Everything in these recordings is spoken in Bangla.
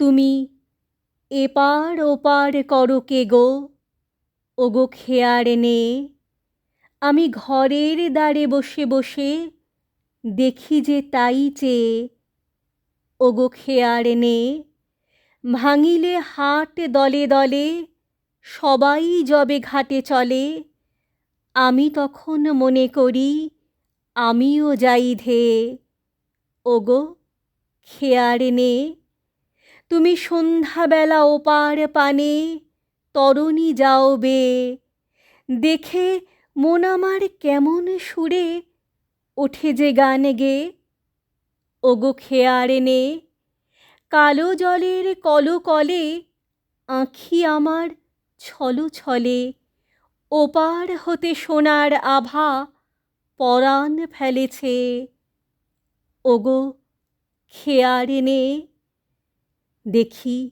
তুমি, এপার ওপার করো কে গো? ওগো খেয়ার নে, আমি ঘরের দ্বারে বসে বসে দেখি যে তাই চেয়ে ওগো খেয়ার নে, ভাঙিলে হাট দলে দলে সবাই যবে ঘাটে চলে। আমি তখন মনে করি আমিও যাই ধেয়ে ওগো খেয়ার নে। তুমি সন্ধ্যাবেলা ওপার পানে তরণী যাও বেয়ে দেখে মন আমার কেমন সুরে ওঠে যে গান গে। ওগো খেয়ার নে, কালো জলের কলকলে আঁখি আমার ছলো ছলে। ওপার হতে সোনার আভা পরাণ ফেলেছে। ওগো খেয়ার নে। দেখি,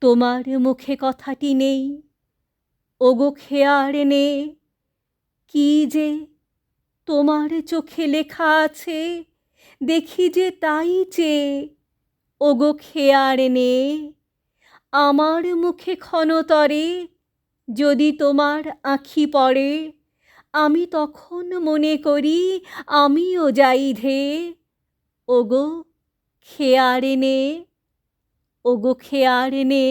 তোমার মুখে কথাটি নেই। ওগো খেয়ার নে, কী যে তোমার চোখে লেখা আছে, দেখি যে তাই চেয়ে ওগো খেয়ার নে, আমার মুখে ক্ষণতরে যদি তোমার আঁখি পড়ে, আমি তখন মনে করি আমিও যাই ধে। ওগো খেয়ার নে। ওগো খেয়ার নে।